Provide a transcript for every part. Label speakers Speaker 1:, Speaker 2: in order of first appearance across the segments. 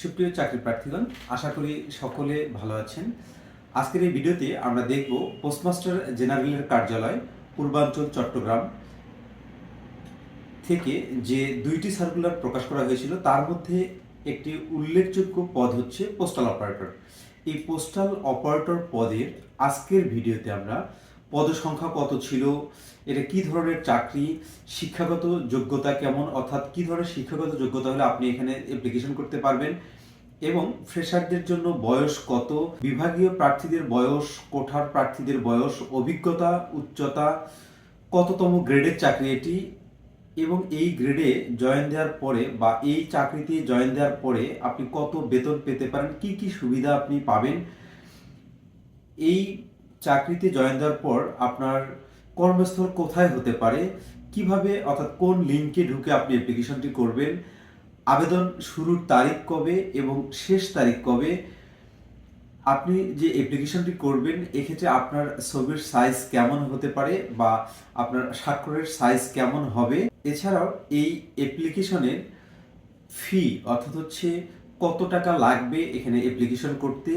Speaker 1: সুপ্রিয় চাকরি প্রার্থীগণ, আশা করি সকলে ভালো আছেন। আজকের এই ভিডিওতে আমরা দেখব পোস্টমাস্টার জেনারেলের কার্যালয়, পূর্বাঞ্চল, চট্টগ্রাম থেকে যে দুইটি সার্কুলার প্রকাশ করা হয়েছিল, তার মধ্যে একটি উল্লেখযোগ্য পদ হচ্ছে পোস্টাল অপারেটর এই পোস্টাল অপারেটর পদের আজকের ভিডিওতে আমরা পদসংখ্যা কত ছিল? এটা কি ধরনের চাকরি? শিক্ষাগত যোগ্যতা কেমন? অর্থাৎ কি ধরনের শিক্ষাগত যোগ্যতা হলে আপনি এখানে অ্যাপ্লিকেশন করতে পারবেন? এবং ফ্রেশারদের জন্য বয়স কত? বিভাগীয় প্রার্থীদের বয়স, কোঠার প্রার্থীদের বয়স, অভিজ্ঞতা, উচ্চতা, কততম গ্রেডের চাকরি এটি? এবং এই গ্রেডে জয়েন দেওয়ার পরে বা এই চাকরিতে জয়েন দেওয়ার পরে আপনি কত বেতন পেতে পারেন? কি কি সুবিধা আপনি পাবেন? এই চাকরিতে জয়েন দেওয়ার পর আপনার কর্মস্থল কোথায় হতে পারে? কীভাবে, অর্থাৎ কোন লিঙ্কে ঢুকে আপনি অ্যাপ্লিকেশনটি করবেন? আবেদন শুরুর তারিখ কবে এবং শেষ তারিখ কবে? আপনি যে অ্যাপ্লিকেশনটি করবেন, এক্ষেত্রে আপনার ছবির সাইজ কেমন হতে পারে বা আপনার স্বাক্ষরের সাইজ কেমন হবে? এছাড়াও এই অ্যাপ্লিকেশনের ফি অর্থাৎ হচ্ছে কত টাকা লাগবে এখানে অ্যাপ্লিকেশন করতে?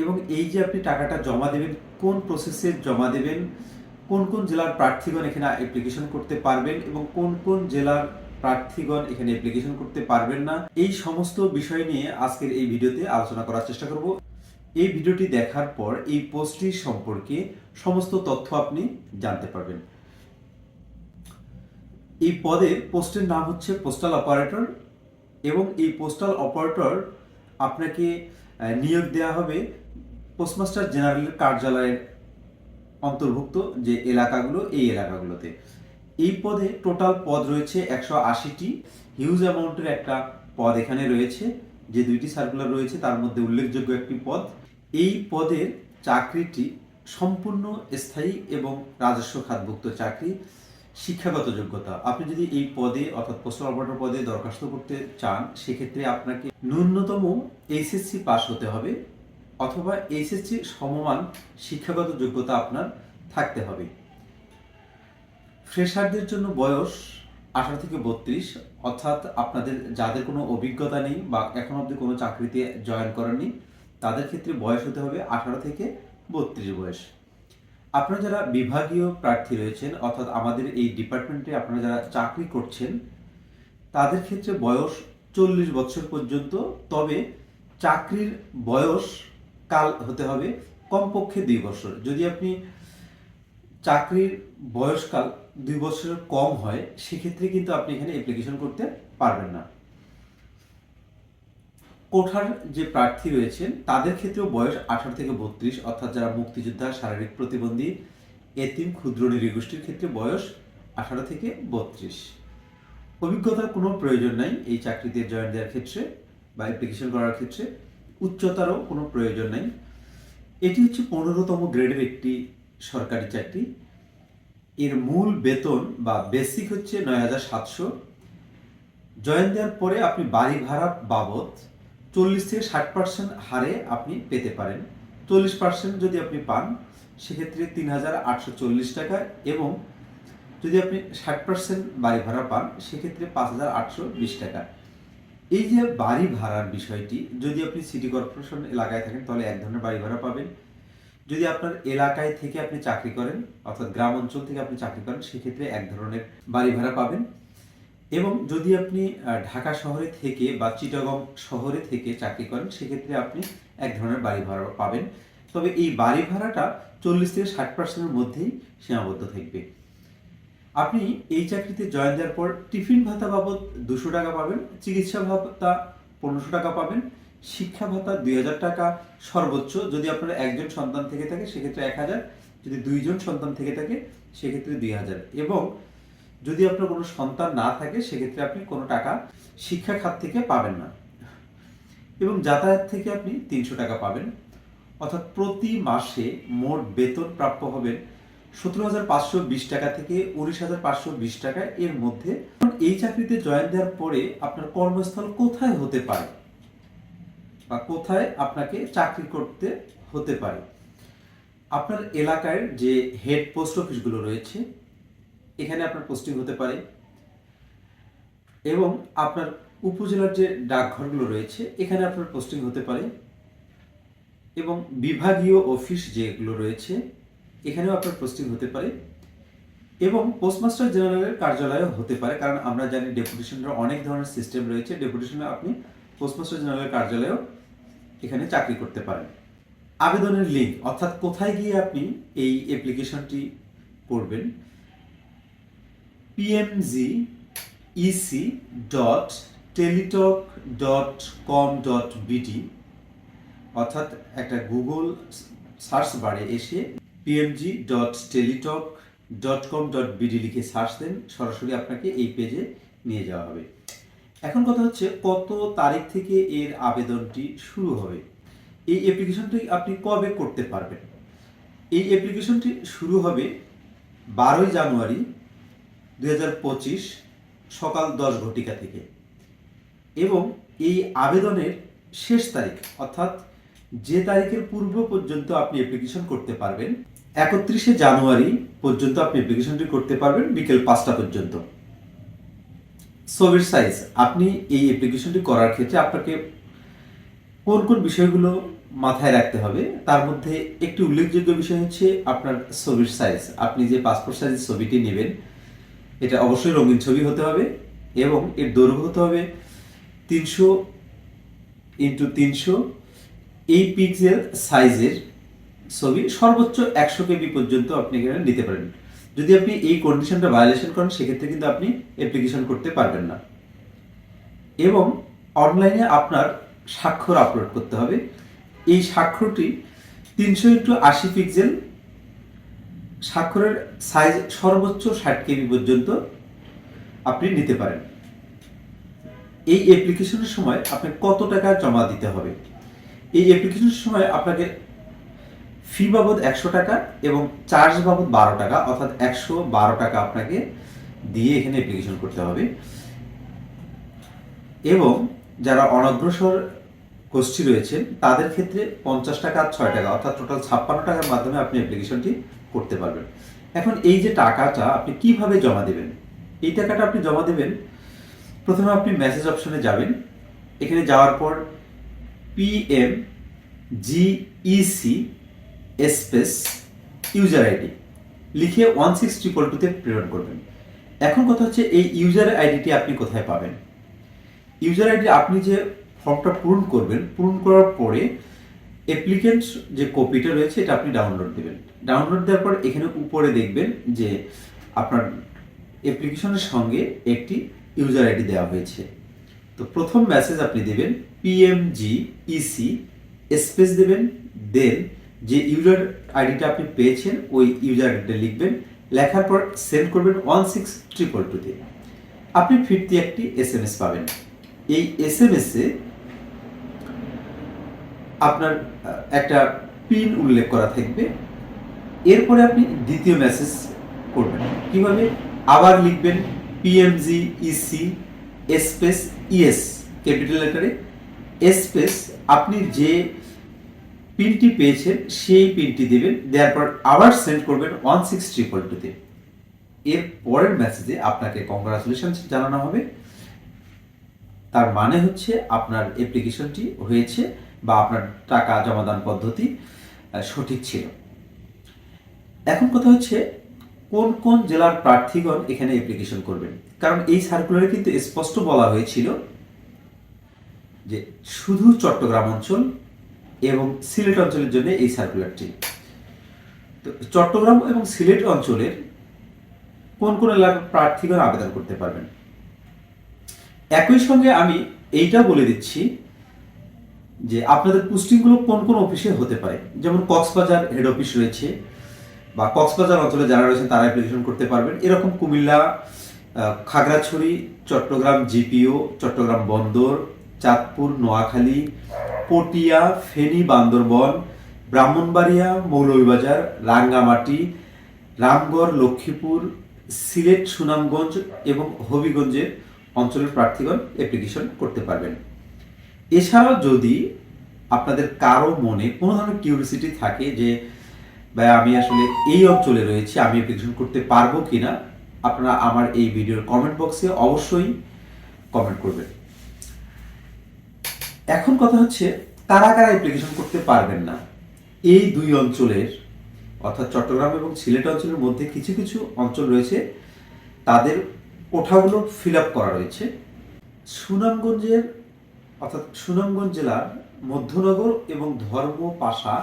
Speaker 1: এবং এই যে আপনি টাকাটা জমা দেবেন, কোন প্রসেসে জমা দেবেন, কোন কোন জেলার প্রার্থীগণ এখানে অ্যাপ্লিকেশন করতে পারবেন এবং কোন কোন জেলার প্রার্থীগণ এখানে অ্যাপ্লিকেশন করতে পারবেন না, এই সমস্ত বিষয় নিয়ে আজকের এই ভিডিওতে আলোচনা করার চেষ্টা করব। এই ভিডিওটি দেখার পর এই পোস্টটি সম্পর্কে সমস্ত তথ্য আপনি জানতে পারবেন। এই পদে পোস্টের নাম হচ্ছে পোস্টাল অপারেটর এবং এই পোস্টাল অপারেটর আপনাকে নিয়োগ দেওয়া হবে পোস্টমাস্টার জেনারেলের কার্যালয়ের অন্তর্ভুক্ত যে এলাকাগুলো, এই এলাকাগুলোতে। এই পদে টোটাল পদ রয়েছে একশো আশিটি। হিউজ অ্যামাউন্টের একটা পদ এখানে রয়েছে। যে দুইটি সার্কুলার রয়েছে, তার মধ্যে উল্লেখযোগ্য একটি পদ। এই পদের চাকরিটি সম্পূর্ণ স্থায়ী এবং রাজস্ব খাতভুক্ত চাকরি। শিক্ষাগত যোগ্যতা। আপনি যদি এই পদে, অর্থাৎ পোস্টাল অপারেটর পদে দরখাস্ত করতে চান, সেক্ষেত্রে আপনাকে ন্যূনতম এইচএসসি পাস হতে হবে অথবা এইচএসসি সমমান শিক্ষাগত যোগ্যতা আপনার থাকতে হবে। ফ্রেশারদের জন্য বয়স আঠারো থেকে বত্রিশ, অর্থাৎ আপনাদের যাদের কোনো অভিজ্ঞতা নেই বা এখন অবধি কোনো চাকরিতে জয়েন করেননি, তাদের ক্ষেত্রে বয়স হতে হবে আঠারো থেকে বত্রিশ বয়স। আপনারা যারা বিভাগীয় প্রার্থী রয়েছেন, অর্থাৎ আমাদের এই ডিপার্টমেন্টে আপনারা যারা চাকরি করছেন, তাদের ক্ষেত্রে বয়স চল্লিশ বছর পর্যন্ত, তবে চাকরির বয়স কাল হতে হবে কমপক্ষে দুই বছর। যদি আপনি চাকরির বয়সকাল দুই বছরের কম হয়, সেক্ষেত্রে কিন্তু আপনি এখানে অ্যাপ্লিকেশন করতে পারবেন না। কোঠার যে প্রার্থী রয়েছেন, তাদের ক্ষেত্রেও বয়স আঠারো থেকে বত্রিশ, অর্থাৎ যারা মুক্তিযোদ্ধা, শারীরিক প্রতিবন্ধী, এতিম, ক্ষুদ্র নৃগোষ্ঠীর ক্ষেত্রে বয়স আঠারো থেকে বত্রিশ। অভিজ্ঞতার কোনো প্রয়োজন নাই এই চাকরিতে জয়েন দেওয়ার ক্ষেত্রে বা অ্যাপ্লিকেশন করার ক্ষেত্রে। উচ্চতারও কোনো প্রয়োজন নাই। এটি হচ্ছে পনেরোতম গ্রেডের একটি সরকারি চাকরি। এর মূল বেতন বা বেসিক হচ্ছে নয় হাজার সাতশো। জয়েন দেওয়ার পরে আপনি বাড়ি ভাড়া বাবদ চল্লিশ থেকে ষাট পার্সেন্ট হারে আপনি পেতে পারেন। চল্লিশ পার্সেন্ট যদি আপনি পান, সেক্ষেত্রে তিন হাজার আটশো চল্লিশ টাকা এবং যদি আপনি ষাট পার্সেন্ট বাড়ি ভাড়া পান, সেক্ষেত্রে পাঁচ হাজার আটশো বিশ টাকা। এই যে বাড়ি ভাড়ার বিষয়টি, যদি আপনি সিটি কর্পোরেশন এলাকায় থাকেন, তাহলে এক ধরনের বাড়ি ভাড়া পাবেন। যদি আপনার এলাকায় থেকে আপনি চাকরি করেন, অর্থাৎ গ্রাম অঞ্চল থেকে আপনি চাকরি করেন, সেক্ষেত্রে এক ধরনের বাড়ি ভাড়া পাবেন। এবং যদি আপনি ঢাকা শহরে থেকে বা চিটাগং শহরে থেকে চাকরি করেন, সেক্ষেত্রে আপনি এক ধরনের বাড়ি ভাড়া পাবেন। তবে এই বাড়ি ভাড়াটা চল্লিশ থেকে ষাট পার্সেন্টের মধ্যেই সীমাবদ্ধ থাকবে। আপনি এই চাকরিতে জয়েন দেওয়ার পর টিফিন ভাতা বাবদ দুশো টাকা পাবেন, চিকিৎসা ভাতা পনেরোশো টাকা পাবেন, শিক্ষা ভাতা দুই হাজার টাকা, সর্বোচ্চ যদি আপনার একজন সন্তান থেকে থাকে, সেক্ষেত্রে এক হাজার, যদি দুইজন সন্তান থেকে থাকে, সেক্ষেত্রে দুই হাজার। এবং যদি আপনার কোনো সন্তান না থাকে, সেক্ষেত্রে আপনি কোনো টাকা শিক্ষা খাত থেকে পাবেন না। এবং যাতায়াত থেকে আপনি তিনশো টাকা পাবেন। অর্থাৎ প্রতি মাসে মোট বেতন প্রাপ্য হবেন সতেরো হাজার পাঁচশো বিশ টাকা থেকে উনিশ হাজার পাঁচশো বিশ টাকা এর মধ্যে। এই চাকরিতে জয়েন দেওয়ার পরে আপনার কর্মস্থল কোথায় হতে পারে বা কোথায় আপনাকে চাকরি করতে হতে পারে? আপনার এলাকার যে হেড পোস্ট অফিসগুলো রয়েছে এখানে আপনার পোস্টিং হতে পারে। এবং আপনার উপজেলার যে ডাকঘরগুলো রয়েছে, এখানে আপনার পোস্টিং হতে পারে। এবং বিভাগীয় অফিস যেগুলো রয়েছে, এখানেও আপনার পোস্টিং হতে পারে। এবং পোস্টমাস্টার জেনারেলের কার্যালয়ও হতে পারে, কারণ আমরা জানি ডেপুটেশনের অনেক ধরনের সিস্টেম রয়েছে। ডেপুটেশনে আপনি পোস্টমাস্টার জেনারেলের কার্যালয়েও এখানে চাকরি করতে পারেন। আবেদনের লিঙ্ক অর্থাৎ কোথায় গিয়ে আপনি এই অ্যাপ্লিকেশনটি করবেন PMG EC dot Teletalk dot com dot BD অর্থাৎ একটা গুগল সার্চ বারে এসে PMG dot Teletalk dot com dot BD লিখে সার্চ দেন, সরাসরি আপনাকে এই পেজে নিয়ে যাওয়া হবে। এখন কথা হচ্ছে কত তারিখ থেকে এর আবেদনটি শুরু হবে? এই অ্যাপ্লিকেশনটি আপনি কবে করতে পারবেন? এই অ্যাপ্লিকেশনটি শুরু হবে বারোই জানুয়ারি দুই হাজার পঁচিশ সকাল দশ ঘটিকা থেকে। এবং এই আবেদনের শেষ তারিখ, অর্থাৎ যে তারিখের পূর্ব পর্যন্ত আপনি অ্যাপ্লিকেশন করতে পারবেন, একত্রিশে জানুয়ারি পর্যন্ত আপনি অ্যাপ্লিকেশনটি করতে পারবেন, বিকেল পাঁচটা পর্যন্ত। ছবির সাইজ আপনি এই অ্যাপ্লিকেশনটি করার ক্ষেত্রে আপনাকে কোন কোন বিষয়গুলো মাথায় রাখতে হবে, তার মধ্যে একটি উল্লেখযোগ্য বিষয় হচ্ছে আপনার ছবির সাইজ আপনি যে পাসপোর্ট সাইজের ছবিটি নেবেন এটা অবশ্যই রঙিন ছবি হতে হবে এবং এর দৈর্ঘ্য হতে হবে তিনশো ইন্টু তিনশো এই পিক্সেল সাইজের ছবি সর্বোচ্চ একশো কেবি পর্যন্ত আপনি এখানে নিতে পারেন। যদি আপনি এই কন্ডিশনটা ভায়োলেশন করেন, সেক্ষেত্রে কিন্তু আপনি অ্যাপ্লিকেশন করতে পারবেন না। এবং অনলাইনে আপনার স্বাক্ষর আপলোড করতে হবে। এই স্বাক্ষরটি তিনশো ইন্টু আশি পিক্সেল স্বাক্ষরের সাইজ সর্বোচ্চ ষাট কেবি পর্যন্ত আপনি নিতে পারেন। এই অ্যাপ্লিকেশনের সময় আপনাকে কত টাকা জমা দিতে হবে? এই অ্যাপ্লিকেশনের সময় আপনাকে ফি বাবদ একশো টাকা এবং চার্জ বাবদ বারো টাকা, অর্থাৎ একশো বারো টাকা আপনাকে দিয়ে এখানে অ্যাপ্লিকেশন করতে হবে। এবং যারা অনগ্রসর গোষ্ঠী রয়েছেন, তাদের ক্ষেত্রে পঞ্চাশ টাকা আর ছয় টাকা, অর্থাৎ টোটাল ছাপ্পান্ন টাকার মাধ্যমে আপনি অ্যাপ্লিকেশনটি করতে পারবেন। এখন এই যে টাকাটা আপনি কীভাবে জমা দেবেন? এই টাকাটা আপনি জমা দেবেন, প্রথমে আপনি মেসেজ অপশনে যাবেন। এখানে যাওয়ার পর PM GEC space user ID লিখে ওয়ান সিক্স ট্রিপল টুতে প্রেরণ করবেন। এখন কথা হচ্ছে এই ইউজার আইডিটি আপনি কোথায় পাবেন? ইউজার আইডি আপনি যে ফর্মটা পূরণ করবেন, পূরণ করার পরে অ্যাপ্লিকেন্ট যে কপিটা রয়েছে, এটা আপনি ডাউনলোড দেবেন। ডাউনলোড দেওয়ার পর এখানে উপরে দেখবেন যে আপনার অ্যাপ্লিকেশনের সঙ্গে একটি ইউজার আইডি দেওয়া হয়েছে। তো প্রথম মেসেজ আপনি দেবেন পিএমজি ইসি স্পেস দেবেন দেন যে ইউজার আইডিটা আপনি পেয়েছেন, ওই ইউজার আইডিটা লিখবেন, লেখার পর সেন্ড করবেন ওয়ান সিক্স ট্রিপল টুতে আপনি ফিরতি একটি এস এম এস পাবেন। এই এস এম এসে আপনার একটা পিন উল্লেখ করা থাকবে। এরপরে আপনি দ্বিতীয় মেসেজ করবেন। কীভাবে? আবার লিখবেন PMG EC space ES capital লেটারে space আপনি যে পিনটি পেয়েছেন, সেই পিনটি দেবেন, দেওয়ার পর আবার সেন্ড করবেন ওয়ান সিক্স ট্রিপল টুতে এর পরের মেসেজে আপনাকে কংগ্রাচুলেশন জানানো হবে। তার মানে হচ্ছে আপনার অ্যাপ্লিকেশনটি হয়েছে বা আপনার টাকা জমাদান পদ্ধতি সঠিক ছিল। এখন কথা হচ্ছে কোন কোন জেলার প্রার্থীগণ এখানে অ্যাপ্লিকেশন করবেন? কারণ এই সার্কুলারে কিন্তু স্পষ্ট বলা হয়েছিল যে শুধু চট্টগ্রাম অঞ্চল এবং সিলেট অঞ্চলের জন্য এই সার্কুলারটি তো চট্টগ্রাম এবং সিলেট অঞ্চলের কোন কোন এলাকার প্রার্থীগণ আবেদন করতে পারবেন? একই সঙ্গে আমি এইটা বলে দিচ্ছি যে আপনাদের পোস্টিংগুলো কোন কোন অফিসে হতে পারে? যেমন কক্সবাজার হেড অফিস রয়েছে বা কক্সবাজার অঞ্চলে যারা রয়েছেন, তারা অ্যাপ্লিকেশন করতে পারবেন। এরকম কুমিল্লা খাগড়াছড়ি, চট্টগ্রাম জিপিও, চট্টগ্রাম বন্দর, চাঁদপুর, নোয়াখালী, পটিয়া, ফেনী, বান্দরবন, ব্রাহ্মণবাড়িয়া, মৌলভীবাজার, রাঙ্গামাটি, রামগড়, লক্ষ্মীপুর, সিলেট, সুনামগঞ্জ এবং হবিগঞ্জের অঞ্চলের প্রার্থীগণ অ্যাপ্লিকেশন করতে পারবেন। এছাড়াও যদি আপনাদের কারও মনে কোনো ধরনের কিউরিসিটি থাকে যে ভাই আমি আসলে এই অঞ্চলে রয়েছি, আমি অ্যাপ্লিকেশন করতে পারব কিনা, আপনারা আমার এই ভিডিওর কমেন্ট বক্সে অবশ্যই কমেন্ট করবেন। এখন কথা হচ্ছে কারা কারা অ্যাপ্লিকেশন করতে পারবেন না? এই দুই অঞ্চলের, অর্থাৎ চট্টগ্রাম এবং সিলেট অঞ্চলের মধ্যে কিছু কিছু অঞ্চল রয়েছে, তাদের ওঠাগুলো ফিল আপ করা রয়েছে। সুনামগঞ্জের, অর্থাৎ সুনামগঞ্জ জেলার মধ্যনগর এবং ধর্মপাশা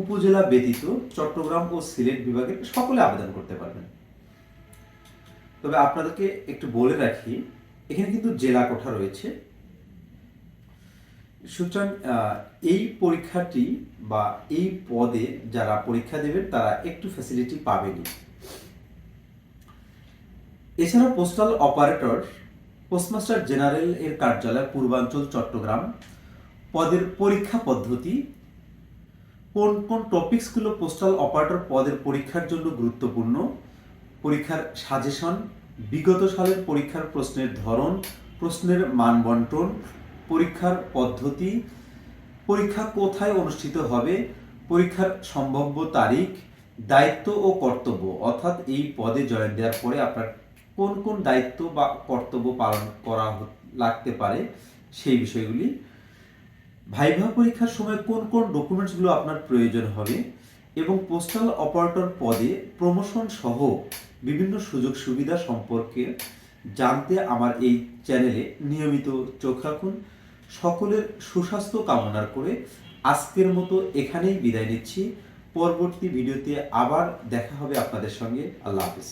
Speaker 1: উপজেলা ব্যতীত চট্টগ্রাম ও সিলেট বিভাগের সকলে আবেদন করতে পারবেন। তবে আপনাদেরকে একটু বলে রাখি, এখানে কিন্তু জেলা কোঠা রয়েছে। সুতরাং এই পরীক্ষাটি বা এই পদে যারা পরীক্ষা দেবেন, তারা একটু ফ্যাসিলিটি পাবেনই। এছাড়া পোস্টাল অপারেটর পোস্টমাস্টার জেনারেল এর কার্যালয় পূর্বাঞ্চল, চট্টগ্রাম, পদের পরীক্ষা পদ্ধতি কোন কোন টপিকসগুলো পোস্টাল অপারেটর পদের পরীক্ষার জন্য গুরুত্বপূর্ণ? পরীক্ষার সাজেশন বিগত সালের পরীক্ষার প্রশ্নের ধরন, প্রশ্নের মান বন্টন, পরীক্ষার পদ্ধতি, পরীক্ষা কোথায় অনুষ্ঠিত হবে, পরীক্ষার সম্ভাব্য তারিখ, দায়িত্ব ও কর্তব্য। অর্থাৎ এই পদে জয়েন দেওয়ার পরে আপনার কোন কোন দায়িত্ব বা কর্তব্য পালন করা লাগতে পারে সেই বিষয়গুলি ভাইভা পরীক্ষার সময় কোন কোন ডকুমেন্টসগুলো আপনার প্রয়োজন হবে এবং পোস্টাল অপারেটর পদে প্রমোশন সহ বিভিন্ন সুযোগ সুবিধা সম্পর্কে জানতে আমার এই চ্যানেলে নিয়মিত চোখ রাখুন। সকলের সুস্বাস্থ্য কামনা করে আজকের মতো এখানেই বিদায় নিচ্ছি। পরবর্তী ভিডিওতে আবার দেখা হবে আপনাদের সঙ্গে। আল্লাহ হাফিজ।